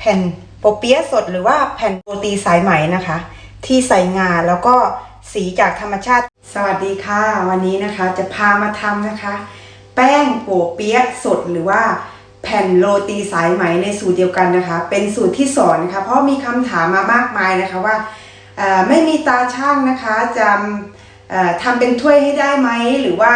แผ่นโปเปียสดหรือว่าแผ่นโรตีสายไหมนะคะ ที่ใส่งาแล้วก็สีจากธรรมชาติ สวัสดีค่ะ วันนี้นะคะจะพามาทำนะคะ แป้งโปเปียสดหรือว่าแผ่นโรตีสายไหมในสูตรเดียวกันนะคะ เป็นสูตรที่สอนนะคะ เพราะมีคำถามมามากมายนะคะว่าไม่มีตาช่างนะคะจะทำเป็นถ้วยให้ได้ไหมหรือว่า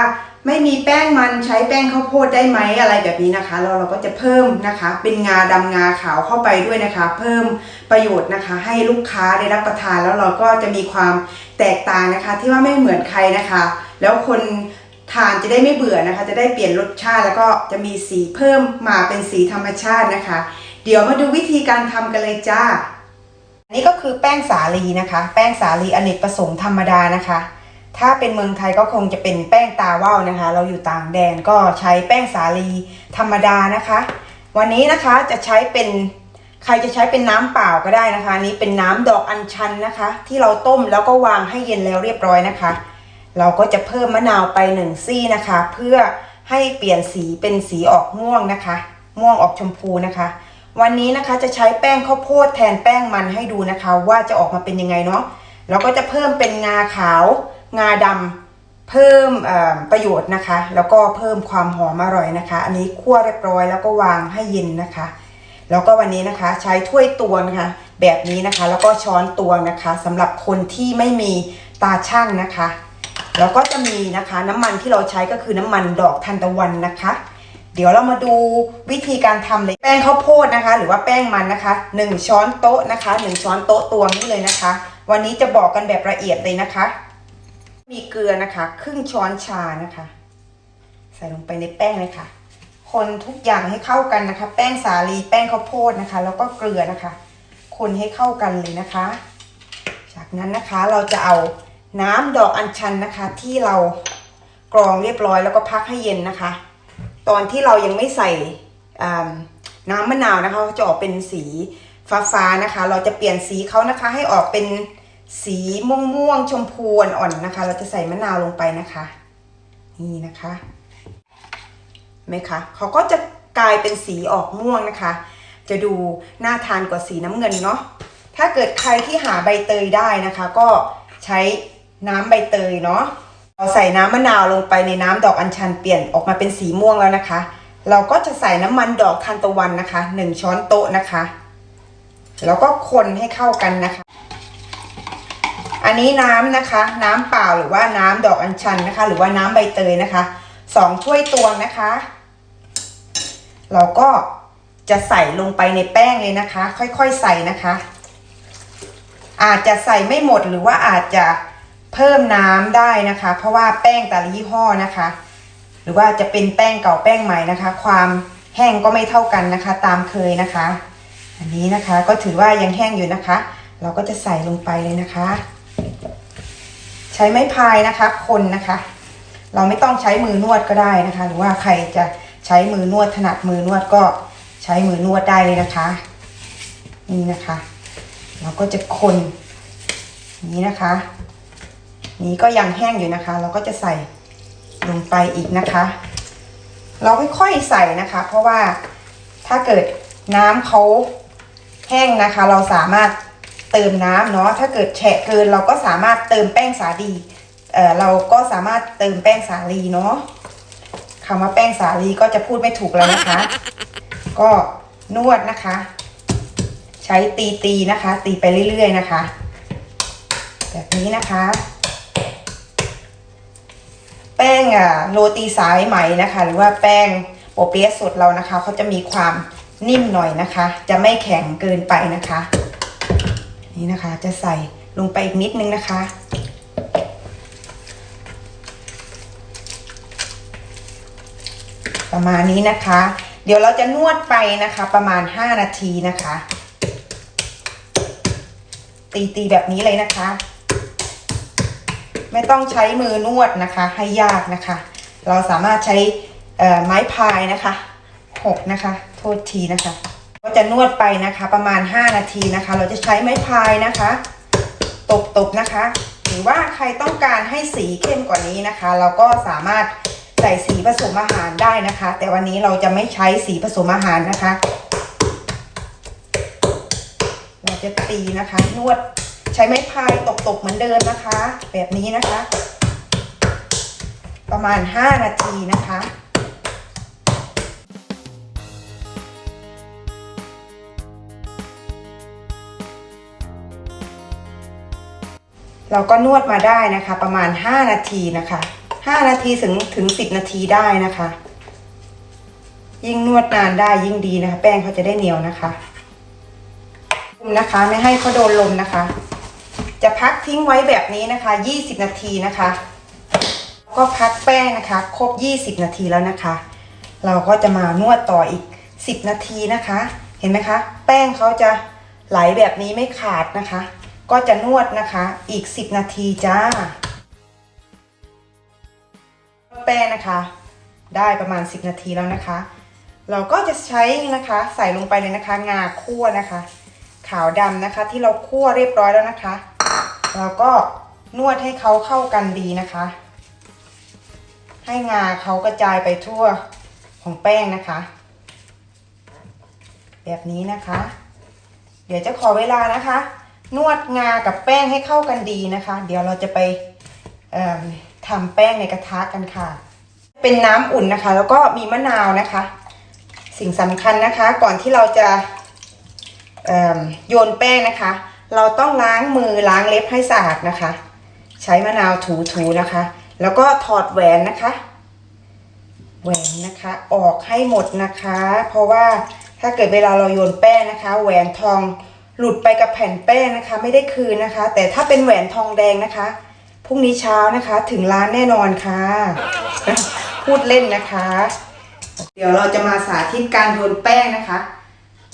ไม่มีแป้งมันใช้แป้งข้าวโพดได้ไหมอะไรแบบนี้นะคะเราเราก็จะเพิ่มนะคะ เป็นงาดำงาขาวเข้าไปด้วยนะคะ เพิ่มประโยชน์นะคะ ให้ลูกค้าได้รับประทานแล้วเราก็จะมีความแตกต่างนะคะ ที่ว่าไม่เหมือนใครนะคะ แล้วคนทานจะได้ไม่เบื่อนะคะ จะได้เปลี่ยนรสชาติแล้วก็จะมีสีเพิ่มมาเป็นสีธรรมชาตินะคะ เดี๋ยวมาดูวิธีการทำกันเลยจ้าอันนี้ก็คือแป้งสาลีนะคะ แป้งสาลีอเนกประสงค์ธรรมดานะคะ ถ้าเป็นเมืองไทยก็คงจะเป็นแป้งตาว่าวนะคะ เราอยู่ต่างแดนก็ใช้แป้งสาลีธรรมดานะคะ วันนี้นะคะจะใช้เป็นใครจะใช้เป็นน้ำเปล่าก็ได้นะคะนี้เป็นน้ำดอกอัญชันนะคะ ที่เราต้มแล้วก็วางให้เย็นแล้วเรียบร้อยนะคะ เราก็จะเพิ่มมะนาวไปหนึ่งซี่นะคะ เพื่อให้เปลี่ยนสีเป็นสีออกม่วงนะคะ ม่วงออกชมพูนะคะ วันนี้นะคะจะใช้แป้งข้าวโพดแทนแป้งมันให้ดูนะคะ ว่าจะออกมาเป็นยังไงเนาะเราก็จะเพิ่มเป็นงาขาว งาดำเพิ่มประโยชน์นะคะ แล้วก็เพิ่มความหอมอร่อยนะคะ อันนี้คั่วเรียบร้อยแล้วก็วางให้เย็นนะคะ แล้วก็วันนี้นะคะใช้ถ้วยตวงนะคะแบบนี้นะคะ แล้วก็ช้อนตวงนะคะสำหรับคนที่ไม่มีตาช่างนะคะ แล้วก็จะมีนะคะน้ำมันที่เราใช้ก็คือน้ำมันดอกทานตะวันนะคะเดี๋ยวเรามาดูวิธีการทำเลยแป้งข้าวโพดนะคะ หรือว่าแป้งมันนะคะหนึ่งช้อนโต๊ะนะคะหนึ่งช้อนโต๊ะตวงนี่เลยนะคะ วันนี้จะบอกกันแบบละเอียดเลยนะคะ มีเกลือนะคะ ครึ่งช้อนชานะคะ ใส่ลงไปในแป้งเลยค่ะ คนทุกอย่างให้เข้ากันนะคะ แป้งสาลีแป้งข้าวโพดนะคะ แล้วก็เกลือนะคะ คนให้เข้ากันเลยนะคะ จากนั้นนะคะเราจะเอาน้ำดอกอัญชันนะคะ ที่เรากรองเรียบร้อยแล้วก็พักให้เย็นนะคะ ตอนที่เรายังไม่ใส่น้ำมะนาวนะคะจะออกเป็นสีฟ้าๆนะคะ เราจะเปลี่ยนสีเขานะคะให้ออกเป็น สีม่วงม่วงชมพูอ่อนๆนะคะ เราจะใส่มะนาวลงไปนะคะ นี่นะคะไหมคะเขาก็จะกลายเป็นสีออกม่วงนะคะ จะดูน่าทานกว่าสีน้ำเงินเนาะถ้าเกิดใครที่หาใบเตยได้นะคะ ก็ใช้น้ำใบเตยเนาะเราใส่น้ำมะนาวลงไปในน้ำดอกอัญชันเปลี่ยนออกมาเป็นสีม่วงแล้วนะคะ เราก็จะใส่น้ำมันดอกทานตะวันนะคะหนึ่งช้อนโต๊ะนะคะ แล้วก็คนให้เข้ากันนะคะ อันนี้น้ำนะคะ น้ำเปล่าหรือว่าน้ำดอกอัญชันนะคะ หรือว่าน้ำใบเตยนะคะสองถ้วยตวงนะคะ เราก็จะใส่ลงไปในแป้งเลยนะคะ ค่อยๆใส่นะคะ อาจจะใส่ไม่หมดหรือว่าอาจจะเพิ่มน้ำได้นะคะ เพราะว่าแป้งแต่ละยี่ห้อนะคะ หรือว่าจะเป็นแป้งเก่าแป้งใหม่นะคะ ความแห้งก็ไม่เท่ากันนะคะ ตามเคยนะคะ อันนี้นะคะก็ถือว่ายังแห้งอยู่นะคะ เราก็จะใส่ลงไปเลยนะคะ ใช้ไม้พายนะคะ คนนะคะ เราไม่ต้องใช้มือนวดก็ได้นะคะ หรือว่าใครจะใช้มือนวดถนัดมือนวดก็ใช้มือนวดได้เลยนะคะ นี่นะคะ เราก็จะคนนี้นะคะ นี้ก็ยังแห้งอยู่นะคะ เราก็จะใส่ลงไปอีกนะคะ เราค่อยๆใส่นะคะ เพราะว่าถ้าเกิดน้ำเขาแห้งนะคะ เราสามารถ เติมน้ำเนาะถ้าเกิดแฉะเกินเราก็สามารถเติมแป้งสาลีเอ่อเราก็สามารถเติมแป้งสาลีเนาะคำว่าแป้งสาลีก็จะพูดไม่ถูกแล้วนะคะ ก็นวดนะคะ ใช้ตีตีๆนะคะ ตีไปเรื่อยๆนะคะ แบบนี้นะคะ แป้งอะโรตีสายไหมนะคะ หรือว่าแป้งโปเปี๊ยะสดเรานะคะเขาจะมีความนิ่มหน่อยนะคะ จะไม่แข็งเกินไปนะคะ นี่นะคะจะใส่ลงไปอีกนิดนึงนะคะ ประมาณนี้นะคะ เดี๋ยวเราจะนวดไปนะคะ ประมาณ 5 นาทีนะคะ ตีตีแบบนี้เลยนะคะ ไม่ต้องใช้มือนวดนะคะ ให้ยากนะคะ เราสามารถใช้ไม้พายนะคะหกนะคะ โทษทีนะคะ ก็จะนวดไปนะคะประมาณ 5 นาทีนะคะ เราจะใช้ไม้พายนะคะ ตบๆนะคะ หรือว่าใครต้องการให้สีเข้มกว่านี้นะคะ เราก็สามารถใส่สีผสมอาหารได้นะคะ แต่วันนี้เราจะไม่ใช้สีผสมอาหารนะคะ เราจะตีนะคะ นวดใช้ไม้พายตบๆเหมือนเดิมนะคะ แบบนี้นะคะ ประมาณ 5 นาทีนะคะ เราก็นวดมาได้นะคะ ประมาณ 5 นาทีนะคะ 5 นาทีถึงถึง 10 นาทีได้นะคะ ยิ่งนวดนานได้ยิ่งดีนะคะ แป้งเขาจะได้เหนียวนะคะคุมนะคะไม่ให้เขาโดนลมนะคะ จะพักทิ้งไว้แบบนี้นะคะ 20 นาทีนะคะ ก็พักแป้งนะคะ ครบ 20 นาทีแล้วนะคะ เราก็จะมานวดต่ออีก 10 นาทีนะคะ เห็นไหมคะ แป้งเขาจะไหลแบบนี้ไม่ขาดนะคะ ก็จะนวดนะคะอีก 10 นาทีจ้าแป้งนะคะ ได้ประมาณ 10 นาทีแล้วนะคะ เราก็จะใช้นะคะ ใส่ลงไปเลยนะคะ งาคั่วนะคะ ขาวดำนะคะ ที่เราคั่วเรียบร้อยแล้วนะคะเราก็นวดให้เขาเข้ากันดีนะคะ ให้งาเขากระจายไปทั่วของแป้งนะคะ แบบนี้นะคะ เดี๋ยวจะขอเวลานะคะ นวดงากับแป้งให้เข้ากันดีนะคะ เดี๋ยวเราจะไปทำแป้งในกระทะกันค่ะ เป็นน้ำอุ่นนะคะ แล้วก็มีมะนาวนะคะ สิ่งสำคัญนะคะ ก่อนที่เราจะโยนแป้งนะคะ เราต้องล้างมือล้างเล็บให้สะอาดนะคะ ใช้มะนาวถูๆนะคะ แล้วก็ถอดแหวนนะคะ แหวนนะคะออกให้หมดนะคะ เพราะว่าถ้าเกิดเวลาเราโยนแป้งนะคะ แหวนทอง หลุดไปกับแผ่นแป้งนะคะ ไม่ได้คืนนะคะ แต่ถ้าเป็นแหวนทองแดงนะคะพรุ่งนี้เช้านะคะถึงร้านแน่นอนค่ะ พูดเล่นนะคะ เดี๋ยวเราจะมาสาธิตการโยนแป้งนะคะ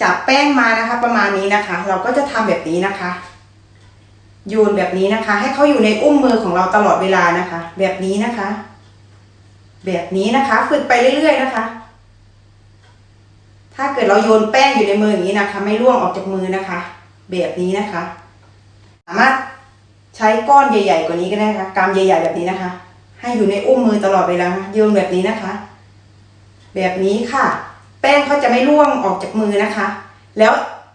จับแป้งมานะคะ ประมาณนี้นะคะ เราก็จะทำแบบนี้นะคะโยนแบบนี้นะคะ ให้เขาอยู่ในอุ้มมือของเราตลอดเวลานะคะ แบบนี้นะคะ แบบนี้นะคะ ฝึกไปเรื่อยๆนะคะ ถ้าเกิดเราโยนแป้งอยู่ในมืออย่างนี้นะคะ ไม่ร่วงออกจากมือนะคะ แบบนี้นะคะ สามารถใช้ก้อนใหญ่ ๆ กว่านี้ก็ได้นะคะกำใหญ่ ๆ แบบนี้นะคะ ให้อยู่ในอุ้มมือตลอดเวลานะคะโยนแบบนี้นะคะ แบบนี้ค่ะ แป้งเขาจะไม่ร่วงออกจากมือนะคะ แล้ว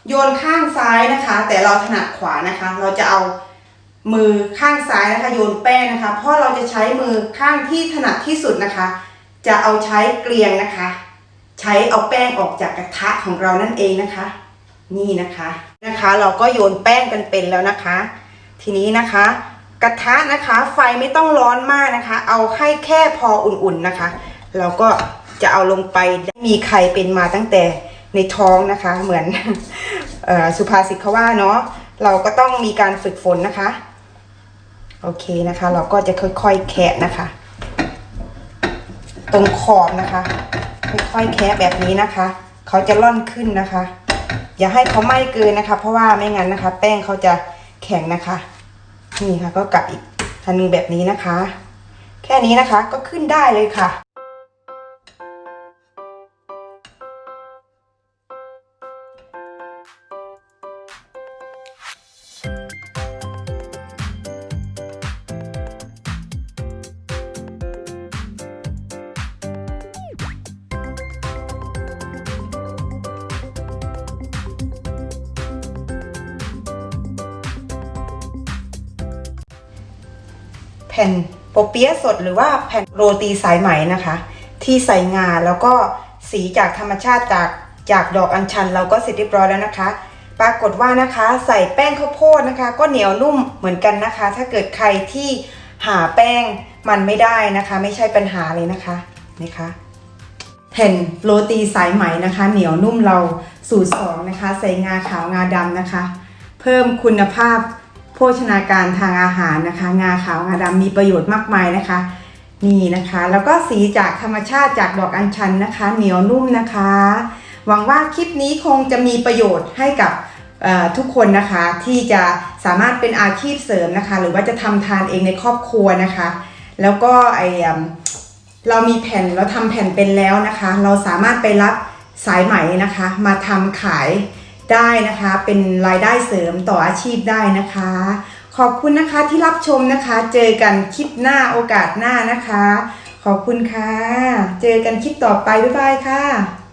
โยนข้างซ้ายนะคะ แต่เราถนัดขวานะคะ เราจะเอามือข้างซ้ายนะคะ โยนแป้งนะคะ เพราะเราจะใช้มือข้างที่ถนัดที่สุดนะคะ จะเอาใช้เกลียงนะคะ ใช้เอาแป้งออกจากกระทะของเรานั่นเองนะคะ นี่นะคะนะคะ เราก็โยนแป้งกันเป็นแล้วนะคะ ทีนี้นะคะ กระทะนะคะ ไฟไม่ต้องร้อนมากนะคะ เอาให้แค่พออุ่นๆนะคะ เราก็จะเอาลงไปมีใครเป็นมาตั้งแต่ในท้องนะคะ เหมือนออสุภาษิตเขาว่าเนาะเราก็ต้องมีการฝึกฝนนะคะ โอเคนะคะ เราก็จะค่อยๆแคะนะคะ ตรงขอบนะคะ ค่อยๆแคะแบบนี้นะคะ เขาจะล่อนขึ้นนะคะ อย่าให้เขาไหม้เกินนะคะ เพราะว่าไม่งั้นนะคะ แป้งเขาจะแข็งนะคะ นี่ค่ะก็กลับอีกทันหนึงแบบนี้นะคะ แค่นี้นะคะก็ขึ้นได้เลยค่ะ แผ่นโปเปี๊ยะสดหรือว่าแผ่นโรตีสายไหมนะคะ ที่ใส่งาแล้วก็สีจากธรรมชาติจากจากดอกอัญชันเราก็เสร็จเรียบร้อยแล้วนะคะ ปรากฏว่านะคะใส่แป้งข้าวโพดนะคะ ก็เหนียวนุ่มเหมือนกันนะคะ ถ้าเกิดใครที่หาแป้งมันไม่ได้นะคะ ไม่ใช่ปัญหาเลยนะคะนะคะแผ่นโรตีสายไหมนะคะ เหนียวนุ่มเราสูตรสองนะคะ ใส่งาขาวงาดำนะคะ เพิ่มคุณภาพ โภชนาการทางอาหารนะคะ งาขาวงาดำมีประโยชน์มากมายนะคะ นี่นะคะ แล้วก็สีจากธรรมชาติจากดอกอัญชันนะคะ เหนียวนุ่มนะคะ หวังว่าคลิปนี้คงจะมีประโยชน์ให้กับทุกคนนะคะที่จะสามารถเป็นอาชีพเสริมนะคะ หรือว่าจะทำทานเองในครอบครัวนะคะ แล้วก็ไอเรามีแผ่นเราทำแผ่นเป็นแล้วนะคะ เราสามารถไปรับสายไหมนะคะ มาทำขาย ได้นะคะ เป็นรายได้เสริมต่ออาชีพได้นะคะ ขอบคุณนะคะที่รับชมนะคะ เจอกันคลิปหน้าโอกาสหน้านะคะ ขอบคุณค่ะ เจอกันคลิปต่อไปบ๊ายบายค่ะ